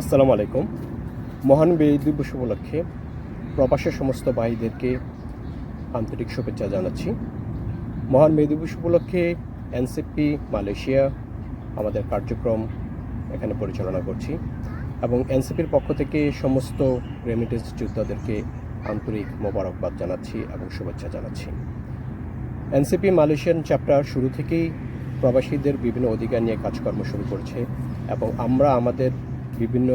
আসসালামু আলাইকুম। মহান বীর দিবস উপলক্ষে প্রবাসের সমস্ত ভাইদেরকে আন্তরিক শুভেচ্ছা জানাচ্ছি। মহান মে দিবস উপলক্ষে এনসিপি, মালয়েশিয়া আমাদের কার্যক্রম এখানে পরিচালনা করছি এবং এনসিপির পক্ষ থেকে সমস্ত রেমিটেন্স যোদ্ধাদেরকে আন্তরিক মোবারকবাদ জানাচ্ছি এবং শুভেচ্ছা জানাচ্ছি। এনসিপি মালয়েশিয়ান চ্যাপ্টার শুরু থেকেই প্রবাসীদের বিভিন্ন অধিকার নিয়ে কাজকর্ম শুরু করছে এবং আমরা আমাদের বিভিন্ন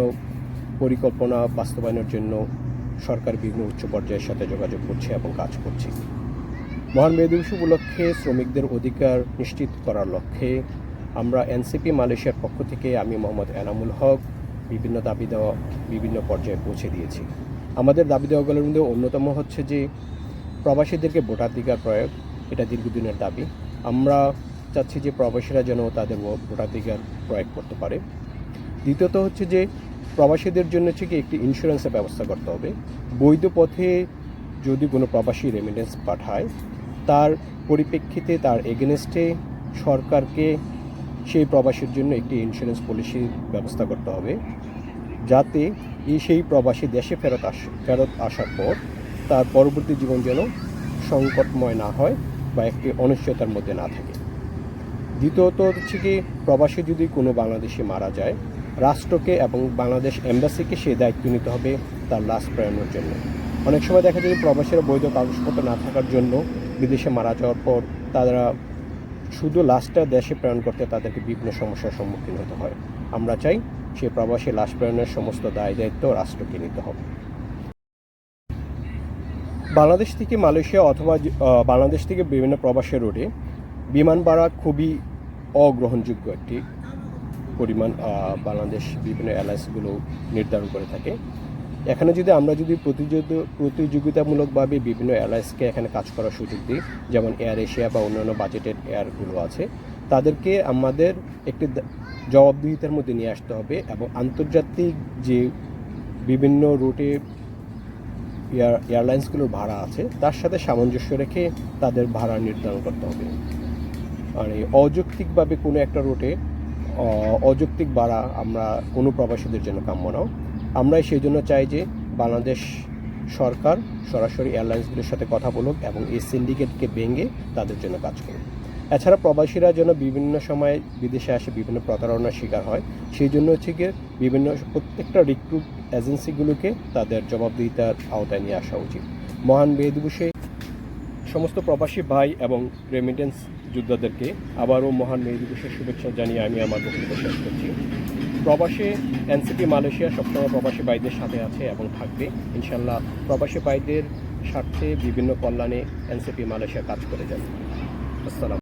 পরিকল্পনা বাস্তবায়নের জন্য সরকার বিভিন্ন উচ্চ পর্যায়ের সাথে যোগাযোগ করছে এবং কাজ করছে। মহান মে দিবস উপলক্ষে শ্রমিকদের অধিকার নিশ্চিত করার লক্ষ্যে আমরা এনসিপি মালয়েশিয়ার পক্ষ থেকে আমি মোহাম্মদ এনামুল হক বিভিন্ন দাবি দেওয়া বিভিন্ন পর্যায়ে পৌঁছে দিয়েছি। আমাদের দাবি দেওয়াগুলোর মধ্যে অন্যতম হচ্ছে যে প্রবাসীদেরকে ভোটাধিকার প্রয়োগ, এটা দীর্ঘদিনের দাবি। আমরা চাচ্ছি যে প্রবাসীরা যেন তাদের ভোটাধিকার প্রয়োগ করতে পারে। দ্বিতীয়ত হচ্ছে যে প্রবাসীদের জন্য হচ্ছে কি একটি ইন্স্যুরেন্সের ব্যবস্থা করতে হবে। বৈধ পথে যদি কোনো প্রবাসী রেমিটেন্স পাঠায়, তার পরিপ্রেক্ষিতে তার এগেনস্টে সরকারকে সেই প্রবাসীর জন্য একটি ইন্স্যুরেন্স পলিসির ব্যবস্থা করতে হবে, যাতে এই সেই প্রবাসী দেশে ফেরত আস, ফেরত আসার পর তার পরবর্তী জীবন যেন সংকটময় না হয় বা একটি অনিশ্চয়তার মধ্যে না থাকে। দ্বিতীয়ত হচ্ছে কি, প্রবাসী যদি কোনো বাংলাদেশি মারা যায়, রাষ্ট্রকে এবং বাংলাদেশ এম্বাসিকে সেই দায়িত্ব নিতে হবে তার লাশ প্রেরণের জন্য। অনেক সময় দেখা যায় প্রবাসীরা বৈধ কাগজপত্র না থাকার জন্য বিদেশে মারা যাওয়ার পর তারা শুধু লাশটা দেশে প্রেরণ করতে তাদেরকে বিভিন্ন সমস্যার সম্মুখীন হতে হয়। আমরা চাই সেই প্রবাসী লাশ প্রেরণের সমস্ত দায় দায়িত্ব রাষ্ট্রকে নিতে হবে। বাংলাদেশ থেকে মালয়েশিয়া অথবা বাংলাদেশ থেকে বিভিন্ন প্রবাসী রোডে বিমান ভাড়া খুবই অগ্রহণযোগ্য একটি পরিমাণ বাংলাদেশ বিভিন্ন অ্যালায়েন্সগুলো নির্ধারণ করে থাকে। এখানে যদি আমরা যদি প্রতিযোগিতা, প্রতিযোগিতামূলকভাবে বিভিন্ন অ্যালায়েন্সকে এখানে কাজ করার সুযোগ দিই, যেমন এয়ার এশিয়া বা অন্যান্য বাজেটের এয়ারগুলো আছে, তাদেরকে আমাদের একটি জবাবদিহিতার মধ্যে নিয়ে আসতে হবে এবং আন্তর্জাতিক যে বিভিন্ন রুটে এয়ার, এয়ারলাইন্সগুলোর ভাড়া আছে, তার সাথে সামঞ্জস্য রেখে তাদের ভাড়া নির্ধারণ করতে হবে। মানে অযৌক্তিকভাবে কোনো একটা রুটে অযৌক্তিক বাড়া আমরা কোনো প্রবাসীদের জন্য কাম্য নাও। আমরাই সেই জন্য চাই যে বাংলাদেশ সরকার সরাসরি এয়ারলাইন্সগুলোর সাথে কথা বলুক এবং এই সিন্ডিকেটকে ভেঙে তাদের জন্য কাজ করুক। এছাড়া প্রবাসীরা যেন বিভিন্ন সময় বিদেশে আসে, বিভিন্ন প্রতারণার শিকার হয়, সেই জন্য হচ্ছে গিয়ে বিভিন্ন প্রত্যেকটা রিক্রুট এজেন্সিগুলোকে তাদের জবাবদিহিতার আওতায় নিয়ে আসা উচিত। মহান দিবসে সমস্ত প্রবাসী ভাই এবং রেমিটেন্স যোদ্ধাদেরকে আবারও মহান মে দিবসের শুভেচ্ছা জানিয়ে আমি আমার বক্তব্য শেষ করছি। প্রবাসে এনসিপি মালয়েশিয়া সবসময় প্রবাসী ভাইদের সাথে আছে এবং থাকবে। ইনশাল্লাহ প্রবাসী ভাইদের স্বার্থে বিভিন্ন কল্যাণে এনসিপি মালয়েশিয়া কাজ করে যাবে। আসসালাম